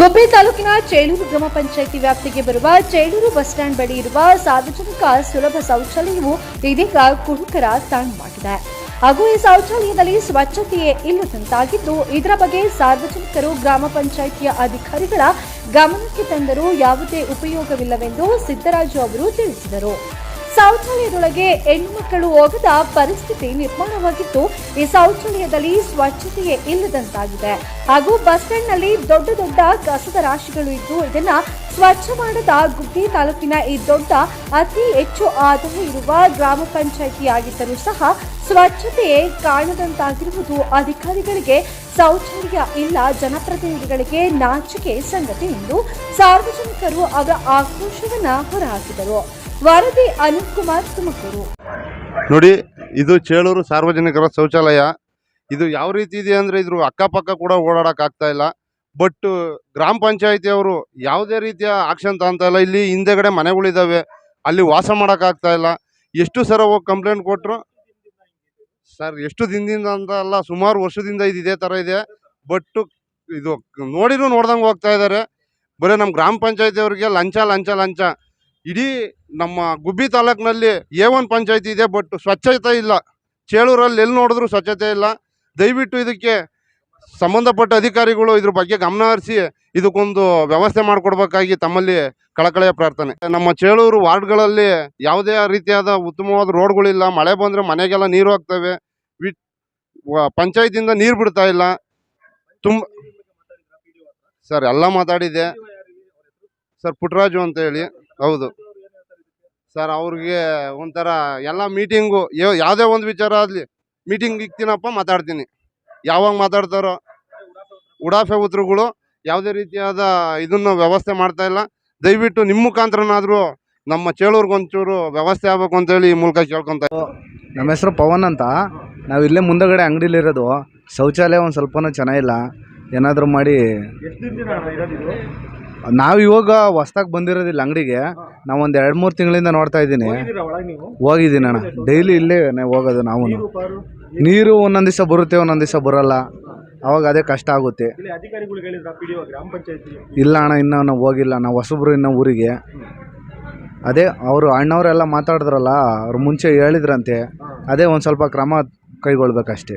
ಗುಬ್ಬಿ ತಾಲೂಕಿನ ಚೇಳೂರು ಗ್ರಾಮ ಪಂಚಾಯಿತಿ ವ್ಯಾಪ್ತಿಗೆ ಬರುವ ಚೇಳೂರು ಬಸ್ ಸ್ಟ್ಯಾಂಡ್ ಬಳಿ ಇರುವ ಸಾರ್ವಜನಿಕ ಸುಲಭ ಶೌಚಾಲಯವು ಇದೀಗ ಕುಡುಕರ ತಾಣವಾಗಿದೆ ಹಾಗೂ ಈ ಶೌಚಾಲಯದಲ್ಲಿ ಸ್ವಚ್ಛತೆಯೇ ಇಲ್ಲದಂತಾಗಿದ್ದು, ಇದರ ಬಗ್ಗೆ ಸಾರ್ವಜನಿಕರು, ಗ್ರಾಮ ಪಂಚಾಯಿತಿಯ ಅಧಿಕಾರಿಗಳ ಗಮನಕ್ಕೆ ತಂದರೂ ಯಾವುದೇ ಉಪಯೋಗವಿಲ್ಲವೆಂದು ಸಿದ್ದರಾಜು ಅವರು ತಿಳಿಸಿದರು. ಶೌಚಾಲಯದೊಳಗೆ ಹೆಣ್ಣುಮಕ್ಕಳು ಹೋಗದ ಪರಿಸ್ಥಿತಿ ನಿರ್ಮಾಣವಾಗಿದ್ದು ಈ ಶೌಚಾಲಯದಲ್ಲಿ ಸ್ವಚ್ಛತೆಯೇ ಇಲ್ಲದಂತಾಗಿದೆ. ಹಾಗೂ ಬಸ್ ಸ್ಟ್ಯಾಂಡ್ನಲ್ಲಿ ದೊಡ್ಡ ದೊಡ್ಡ ಕಸದ ರಾಶಿಗಳು ಇದ್ದು, ಇದನ್ನ ಸ್ವಚ್ಛ ಮಾಡದ ಗುಬ್ಬಿ ತಾಲೂಕಿನ ಈ ದೊಡ್ಡ, ಅತಿ ಹೆಚ್ಚು ಆದಾಯ ಇರುವ ಗ್ರಾಮ ಪಂಚಾಯಿತಿ ಆಗಿದ್ದರೂ ಸಹ ಸ್ವಚ್ಛತೆಯೇ ಕಾಣದಂತಾಗಿರುವುದು ಅಧಿಕಾರಿಗಳಿಗೆ ಶೌಚಾಲಯ ಇಲ್ಲ. ಜನಪ್ರತಿನಿಧಿಗಳಿಗೆ ನಾಚಿಕೆ ಸಂಗತಿ ಎಂದು ಸಾರ್ವಜನಿಕರು ಅವರ ಆಕ್ರೋಶವನ್ನ ಹೊರಹಾಕಿದರು. ವರದಿ ಅನಿಲ್ ಕುಮಾರ್ ತುಮಕೂರು. ನೋಡಿ ಇದು ಚೇಳೂರು ಸಾರ್ವಜನಿಕರ ಶೌಚಾಲಯ. ಇದು ಯಾವ ರೀತಿ ಇದೆ ಅಂದ್ರೆ ಇದ್ರ ಅಕ್ಕಪಕ್ಕ ಕೂಡ ಓಡಾಡಕ್ ಆಗ್ತಾ ಇಲ್ಲ. ಬಟ್ ಗ್ರಾಮ ಪಂಚಾಯತಿ ಅವರು ಯಾವುದೇ ರೀತಿಯ ಆಕ್ಷನ್ ತಗೊಂತಾ ಇಲ್ಲ. ಇಲ್ಲಿ ಹಿಂದೆಗಡೆ ಮನೆಗಳಿದ್ದಾವೆ ಅಲ್ಲಿ ವಾಸ ಮಾಡಕ್ ಆಗ್ತಾ ಇಲ್ಲ. ಎಷ್ಟು ಸರ ಹೋಗಿ ಕಂಪ್ಲೇಂಟ್ ಕೊಟ್ಟರು ಸರ್, ಎಷ್ಟು ದಿನದಿಂದ ಅಂತ ಅಲ್ಲ, ಸುಮಾರು ವರ್ಷದಿಂದ ಇದು ಇದೇ ತರ ಇದೆ. ಬಟ್ ಇದು ನೋಡಿದ್ರು ನೋಡ್ದಂಗೆ ಹೋಗ್ತಾ ಇದ್ದಾರೆ ಬರೀ ನಮ್ಮ ಗ್ರಾಮ ಪಂಚಾಯತಿ ಅವರಿಗೆ ಲಂಚ ಲಂಚ ಲಂಚ. ಇಡೀ ನಮ್ಮ ಗುಬ್ಬಿ ತಾಲೂಕಿನಲ್ಲಿ ಎ ಒನ್ ಪಂಚಾಯತಿ ಇದೆ ಬಟ್ ಸ್ವಚ್ಛತೆ ಇಲ್ಲ. ಚೇಳೂರಲ್ಲಿ ಎಲ್ಲಿ ನೋಡಿದ್ರು ಸ್ವಚ್ಛತೆ ಇಲ್ಲ. ದಯವಿಟ್ಟು ಇದಕ್ಕೆ ಸಂಬಂಧಪಟ್ಟ ಅಧಿಕಾರಿಗಳು ಇದ್ರ ಬಗ್ಗೆ ಗಮನ ಹರಿಸಿ ಇದಕ್ಕೊಂದು ವ್ಯವಸ್ಥೆ ಮಾಡಿಕೊಡ್ಬೇಕಾಗಿ ತಮ್ಮಲ್ಲಿ ಕಳಕಳೆಯ ಪ್ರಾರ್ಥನೆ. ನಮ್ಮ ಚೇಳೂರು ವಾರ್ಡ್ಗಳಲ್ಲಿ ಯಾವುದೇ ರೀತಿಯಾದ ಉತ್ತಮವಾದ ರೋಡ್ಗಳಿಲ್ಲ. ಮಳೆ ಬಂದರೆ ಮನೆಗೆಲ್ಲ ನೀರು ಹೋಗ್ತವೆ ವಿ ಪಂಚಾಯತಿಯಿಂದ ನೀರು ಬಿಡ್ತಾ ಇಲ್ಲ. ತುಂಬ ಸರ್, ಎಲ್ಲ ಮಾತಾಡಿದೆ ಸರ್ ಪುಟ್ಟರಾಜು ಅಂತ ಹೇಳಿ. ಹೌದು. ಸರ್, ಅವ್ರಿಗೆ ಒಂಥರ ಎಲ್ಲ ಮೀಟಿಂಗು ಯಾವುದೇ ಒಂದು ವಿಚಾರ ಆಗಲಿ ಮೀಟಿಂಗ್ ಇಕ್ತೀನಪ್ಪ, ಮಾತಾಡ್ತೀನಿ. ಯಾವಾಗ ಮಾತಾಡ್ತಾರೋ, ಉಡಾಫೆ ಉತ್ತರಗಳು ಯಾವುದೇ ರೀತಿಯಾದ ಇದನ್ನು ವ್ಯವಸ್ಥೆ ಮಾಡ್ತಾ ಇಲ್ಲ. ದಯವಿಟ್ಟು ನಿಮ್ಮ ಮುಖಾಂತರನಾದರೂ ನಮ್ಮ ಚೇಳೂರ್ಗೊಂಚೂರು ವ್ಯವಸ್ಥೆ ಆಗಬೇಕು ಅಂತೇಳಿ ಈ ಮೂಲಕ ಕೇಳ್ಕೊತ ನಮ್ಮ ಹೆಸರು ಪವನ್ ಅಂತ. ನಾವು ಇಲ್ಲೇ ಮುಂದಗಡೆ ಅಂಗಡಿಲಿರೋದು. ಶೌಚಾಲಯ ಒಂದು ಸ್ವಲ್ಪನೂ ಚೆನ್ನಾಗಿಲ್ಲ. ಏನಾದರೂ ಮಾಡಿ. ನಾವು ಇವಾಗ ಹೊಸ್ದಾಗಿ ಬಂದಿರೋದಿಲ್ಲ ಅಂಗಡಿಗೆ. ನಾವು ಒಂದು ಎರಡು ಮೂರು ತಿಂಗಳಿಂದ ನೋಡ್ತಾ ಇದ್ದೀನಿ. ಹೋಗಿದ್ದೀನಿ ಅಣ್ಣ. ಡೈಲಿ ಇಲ್ಲೇ ಹೋಗೋದು ನಾವು ನೀರು ಒಂದೊಂದು ದಿವಸ ಬರುತ್ತೆ ಒಂದೊಂದು ದಿವಸ ಬರೋಲ್ಲ. ಅವಾಗ ಅದೇ ಕಷ್ಟ ಆಗುತ್ತೆ. ಇಲ್ಲ ಅಣ್ಣ ಇನ್ನೂ ನಾವು ಹೋಗಿಲ್ಲ. ನಾವು ಹೊಸಬ್ರು ಇನ್ನೂ ಊರಿಗೆ. ಅದೇ ಅವರು ಅಣ್ಣವರೆಲ್ಲ ಮಾತಾಡಿದ್ರಲ್ಲ ಅವ್ರು ಮುಂಚೆ ಹೇಳಿದ್ರಂತೆ. ಅದೇ ಒಂದು ಸ್ವಲ್ಪ ಕ್ರಮ ಕೈಗೊಳ್ಬೇಕಷ್ಟೇ.